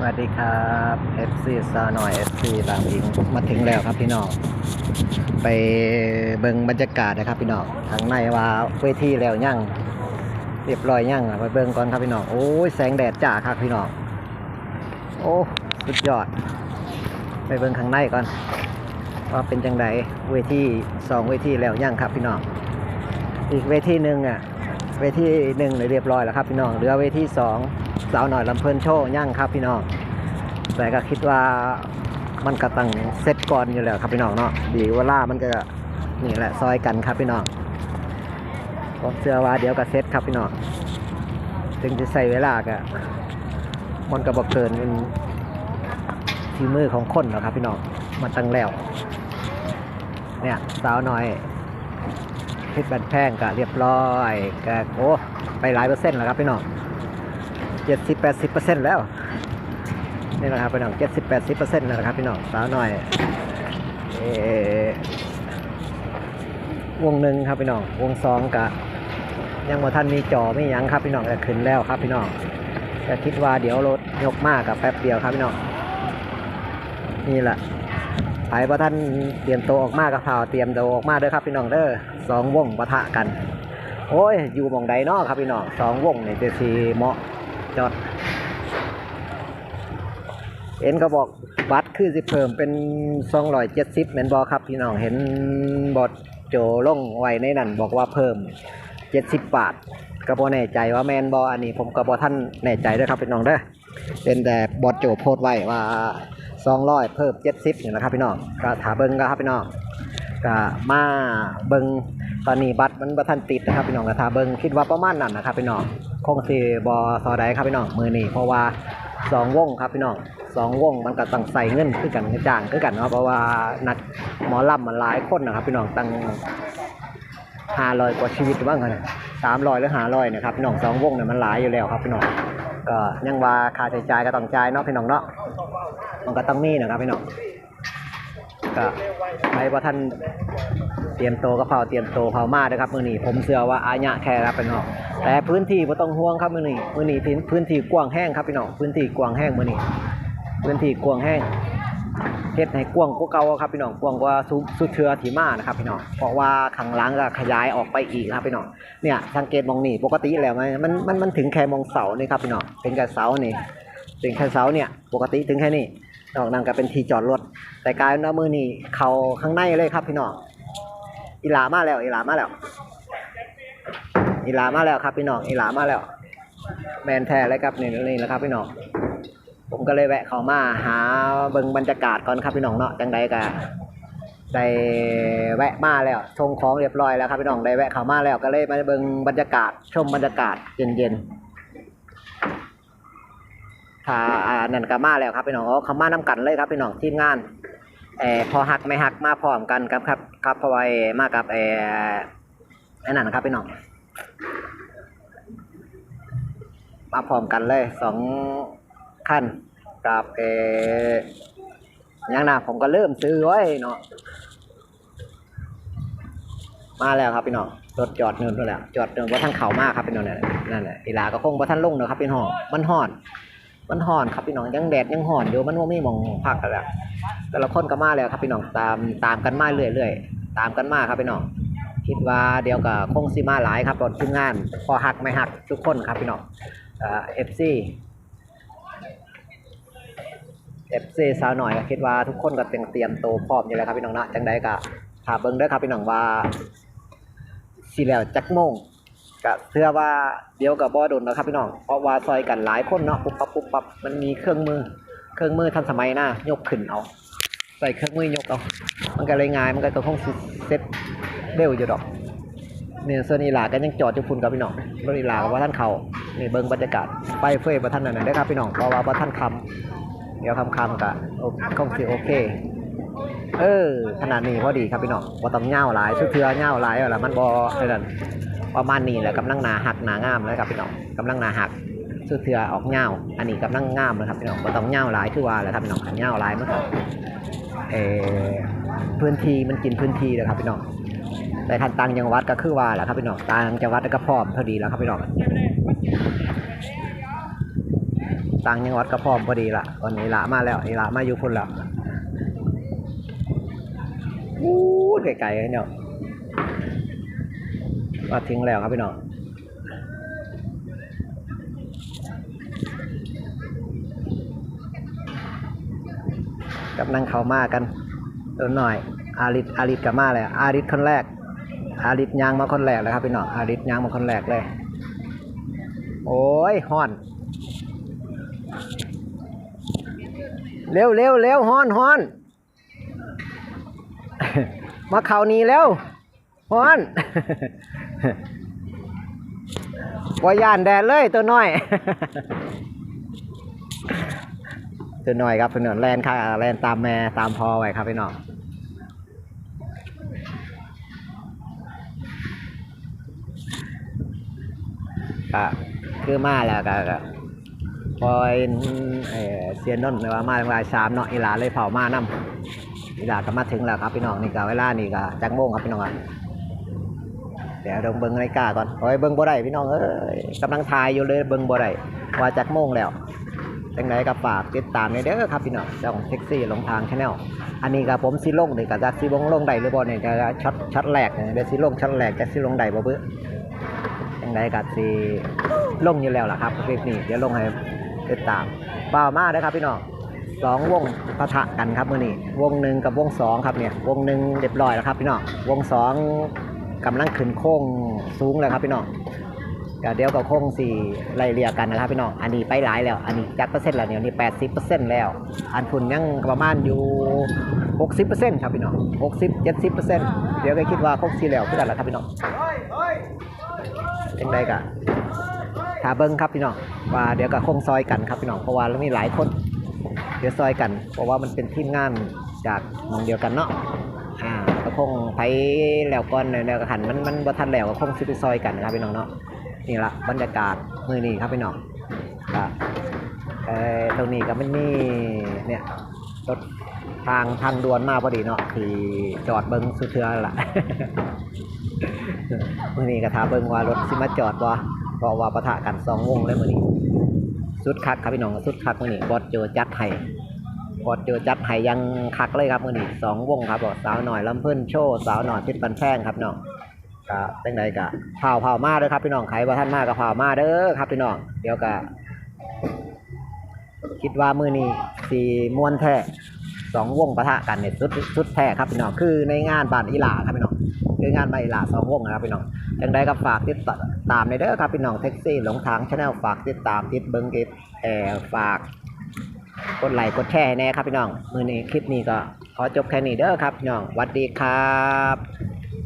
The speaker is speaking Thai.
สวัสดีครับ FC ซาหน่อย FC บางอิงมาถึงแล้วครับพี่น้อง ไปเบิ่งบรรยากาศนะครับพี่น้องทางในว่าเวทีแล้วยังเรียบร้อยยังไปเบิ่งก่อนครับพี่น้องโอ้ยแสงแดดจ้าครับพี่น้องโอ้สุดยอด ไปเบิ่งข้างในก่อนว่าเป็นจังไดเวทีสองเวทีแล้วยังครับพี่น้องอีกเวทีหนึ่งอะเวทีหนึ่งเลยเรียบร้อยแล้วครับพี่น้องเหลือเวทีสอง สาวหน่อยลำเพลินโชว์ย่างครับพี่น้องแต่ก็คิดว่ามันก็ตั้งเซตก่อนอยู่แล้วครับพี่น้องเนาะดีเวลามันก็นี่แหละซอยกันครับพี่น้องผมเชื่อว่าเดี๋ยวก็เซตครับพี่น้องถึงจะใส่เวลาก็มันก็บอกเกินเป็นทีมือของคนหรอกครับพี่น้องมันตั้งแล้ว เนี่ยสาวหน่อยพชรบันแพงก็เรียบร้อยก็โอ้ไปหลายเปอร์เซ็นต์แล้วครับพี่น้อง เจ็ดสิบแปดสิบเปอร์เซ็นต์แล้วนี่นะครับพี่น้องเจ็ดสิบแปดสิบเปอร์เซ็นต์นะครับพี่น้องสาวหน่อยอวงหนึ่งครับพี่น้องวงสองกะยังบ่ทันมีจอไม่ยังครับพี่น้องแต่ขึ้นแล้วครับพี่น้องแต่คิดว่าเดี๋ยวรถยกมากกับแป๊บเดียวครับพี่น้องนี่แหละไผ่ประท่านเตรียมตัวออกมากับข่าวเตรียมโตออกมาเด้อครับพี่น้องเด้อสองวงปะทะกัน โอ้ยอยู่มองใดเนาะครับพี่น้องสองวงนี่จะสีเหมาะ จอด เห็นเขาบอกบัตรคือสิเพิ่มเป็นสองร้อยเจ็ดสิบแมนบอครับ พี่น้องเห็นบอดโจล่งไว้ในนั้นบอกว่าเพิ่มเจ็ดสิบบาทก็บอแน่ใจว่าแมนบออันนี้ผมก็บอท่านแน่ใจด้อครับพี่น้องเด้อเป็นแต่บอดโจโพสต์ไว้ว่าสองร้อยเพิ่มเจ็ดสิบนี่นะครับพี่น้องก็ถาเบิ้งก็ครับพี่น้องก็มาเบิ้งตอนนี้บัตรมันบัทันติดนะครับพี่น้องก็ถาเบิ้งคิดว่าประมาณนั้นนะครับพี่น้อง คงสีบอซอใดครับพี่น้องมือนี้เพราะว่าสองวงครับพี่น้องสองวงมันก็ต้องใส่เงินคือกันจ้างคือกันเนาะเพราะว่านักหมอลำมันหลายคนนะครับพี่น้องตั้งห้าร้อยกว่าชีวิตบ้างกันสามร้อยหรือห้าร้อยนะครับพี่น้องสองวงเนี่ยมันหลายอยู่แล้วครับพี่น้องก็ยังว่าค่าใช้จ่ายก็ต้องจ่ายเนาะพี่น้องเนาะมันก็ต้องมีนะครับพี่น้องก็ใครว่าท่านเตรียมโตวก็เผาเตรียมโตเผามาเด้อครับมือนี้ผมเชื่อว่าอาญะแค่รับเป็นหอก แต่พื้นที่บ่ต้องห่วงครับมือนี้มือนี้พื้นที่กว้างแห้งครับพี่น้องพื้นที่กว้างแห้งมือนี้พื้นที่กว้างแห้งเฮ็ดให้กว้างกว่าเก่าครับพี่น้องกว้างกว่าสุสุดเทือที่มานะครับพี่น้องเพราะว่าข้างหลังก็ขยายออกไปอีกครับพี่น้องเนี่ยสังเกตมองนี่ปกติแล้วมันมันมันมันถึงแค่มองเสานี่ครับพี่น้องเป็นแค่เสานี่ถึงแค่เสาเนี่ยปกติถึงแค่นี้นอกนั้นก็เป็นที่จอดรถแต่กลายเป็นว่ามือนี่เขาข้างในเลยครับพี่น้องอีหลามาแล้วอีหลามาแล้ว อีหลามาแล้วครับพี่น้องอีหลามาแล้ว แมนแท้เลยครับนี่นี่แหละครับพี่น้องผมก็เลยแวะเข้ามาหาเบิ่งบรรยากาศก่อนครับพี่น้องเนาะจังใดก็ได้แวะมาแล้วชงของเรียบร้อยแล้วครับพี่น้องได้แวะเข้ามาแล้วก็เลยมาเบิ่งบรรยากาศชมบรรยากาศเย็นๆค่ะอ่านั่นก็มาแล้วครับพี่น้องอ๋อเขามานํกันเลยครับพี่น้องทีมงานเออพอหักไม่หักมาพร้อมกันครับครับครับเพราะว่าเอ่อมากับเอออ้นั่นครับพี่น้อง มาพร้อมกันเลยสองขั้นกับเออยังนะผมก็เริ่มซื้อไว้เนาะมาแล้วครับพี่น้องรถจอดเนินนู่นแหละจอดเนินว่าท่านเข่ามากครับพี่น้องเนี่ยนั่นแหละอีลาก็คงว่าท่านลงเนอะครับพี่น้องมันห่อน มันห่อนครับพี่น้องยังแดดยังห่อนอยู่มันว่าไม่มองพักกันแล้วแต่ละคนก็มาแล้วครับพี่น้องตามตามกันมาเรื่อยๆตามกันมาครับพี่น้อง คิดว่าเดี๋ยวกับคงสิมาหลายครับรถทีมงาน พอหักไม่หักทุกคนครับพี่น้องเอฟซีเอฟซีสาวหน่อยคิดว่าทุกคนก็เตรียมเตรียมโตพร้อมอยู่แล้วครับพี่น้องนะจังใดก็ถามเบิ้งด้อครับพี่น้องว่าสิแล้วจักโมงก็เชื่อว่าเดี๋ยวกับบ่โดนนะครับพี่น้องเพราะว่าซอยกันหลายคนเนาะปุ๊บปั๊บปุ๊บปั๊บมันมีเครื่องมือ เครื่องมือทันสมัยนะยกขึ้นเอาใส่เครื่องมือยกเอามันก็เลยง่ายมันก็คงสิเซ็ต เร็วอยู่ดอกเนี่ยส่วนอีหลาก็ยังจอดอยู่พุ่นกับพี่น้องรถอีหลาก็ว่าท่านเขานี่เบิ่งบรรยากาศไปเฟ่ยบ่ท่านนั่นนะได้ครับพี่น้องเพราะว่าบ่ท่านคำเดี๋ยวคำคำก็โอคงสิโอเค เออขนาดนี้พอดีครับพี่น้องบ่าต้องเหย้าหลายสุดเทือเหย้าหลายอาล่ะมันบ่เท่านั้นประมาณนี้แหละกำลังนาหักนางามเลยครับพี่น้องกำลังนาหักสุดเถือออกเงาอันนี้กำลังงามเลยครับพี่น้องก็ต้องเงาหลายคือว่าแหละครับพี่น้องเงาหลายมันก็เออพื้นที่มันกินพื้นที่เลยครับพี่น้อง แต่ทันตังจังหวัดก็คือว่าแหละครับพี่น้องต่างจังหวัดก็พร้อมพอดีแล้วครับพี่น้องต่างจังหวัดก็พร้อมพอดีละตอนนี้ละมาแล้วอีละมาอยู่พุ่นแล้วอู้ไกลๆเลยเนาะมาถึงแล้วครับพี่น้องกำลังเข้ามากันตัวหน่อย อาริสอาริสกับมาเลยอาริสคนแรก อาริสยางมาคนแรกเลยครับพี่น้องอาริสยางมาคนแรกเลย โอ้ยฮอน เร็วเร็วเร็วฮอนฮอน มาเข่านี้เร็วฮอนว่ายานแดดเลยตัวน้อย ตัวน้อยครับพี่น้องแลนค่ะแลนตามแม่ตามพอไว้ครับพี่น้อง ก็คือมาแล้วก็พอยเอ่อเซียนนนท์ว่ามาทางลายสามเนาะอีหลาเลยเผามานํอีหลาก็มาถึงแล้วครับพี่น้องนี่ก็เวลานี่ก็จักโมงครับพี่น้องเดี๋ยวลองเบิ่งนาฬิกาก่อนโอ้ยเบิ่งบ่ได้พี่น้องเอ้ยกำลังถ่ายอยู่เลยเบิ่งบ่ได้ว่าจักโมงแล้วจังไดก็ฝากติดตามในเด้อครับพี่น้องเจ้าของแท็กซี่ลงทางชาแนลอันนี้ก็ผมสิลงนี่ก็จักสิลงลงได้หรือบ่เนี่ยจะช็อตช็อตแรกเนี่ยเดี๋ยวสิลงช็อตแรกจะสิลงได้บ่เบ้อ ยังไงกัสิลงอยู่แล้วล่ะครับคลิปนี้เดี๋ยวลงให้ติดตามเปล่ามาเลยครับพี่น้องสองวงปะทะกันครับมื่อนี้วงหนึ่งกับวงสองครับเนี่ยวงหนึ่งเรียบร้อยแล้วครับพี่น้องวงสองกำลังขึ้นโค้งสูงแล้วครับพี่น้องก็เดี๋ยวก็โค้งสี่ไล่เรียกันนะครับพี่น้องอันนี้ไปหลายแล้ว อันนี้จักเปอร์เซ็นต์แล้วเนี่ยนี่แปดสิบเปอร์เซ็นต์แล้ว อันทุนยังประมาณอยู่หกสิบเปอร์เซ็นต์ครับพี่น้องหกสิบเจ็ดสิบเปอร์เซ็นต์เดี๋ยวก็คิดว่าโค้งสี่แล้วคือกันแล้วครับพี่น้อง ยังไงกะถาเบิ้งครับพี่น้องว่าเดี๋ยวก็คงซอยกันครับพี่น้องเพราะว่าเรามีหลายคน เดี๋ยวซอยกัน เพราะว่ามันเป็นทีมงานจากมองเดียวกันเนาะอ่าก็คงไปแล้วก่อนแล้วก็หันมันมันบ่ทันแล้วก็คงสิไปซอยกันครับพี่น้องเนาะนี่ละบรรยากาศมือนี้ครับพี่น้องก็เอ่อตรงนี้ก็มันมีเนี่ยรถ ทางทางด่วนมาพอดีเนาะที่จอดเบิ้งสุดเทือนั่นล่ะมื่อนี้ก็ถามเบิ่งว่ารถสิมาจอดบ่เพราะว่าปะทะกันสองวงเลยมื่อนี้สุดคักครับพี่น้องสุดคักมื่อนี้บอสโจจัดให้บอสโจจัดให้ยังคักเลยครับมื่อนี้สองวงครับบอกสาวหน่อยลำเพิ่นโชว์สาวหน่อยพิษบันแพงครับพี่น้องก็จังใดก็เผาเผามาเด้อครับพี่น้องใครว่าท่านมาก็เผามาเด้อครับพี่น้องเดี๋ยวก็คิดว่ามื่อนี้สีมวนแท้ สองวงปะทะกันเนี่ยสุดสุดแท้ครับพี่น้องคือในงานบานอีหลาครับพี่น้องคืองานบานอีหลาสองวงนะครับพี่น้องจังไดก็ฝากติดตามในเด้อครับพี่น้องแท็กซี่หลงทางชาแนลฝากติดตามติดเบิ้งติดแอร์ฝากกดไลค์กดแชร์ให้แน่ครับพี่น้องมือนี้คลิปนี้ก็ขอจบแค่นี้เด้อครับพี่น้องสวัสดีครับ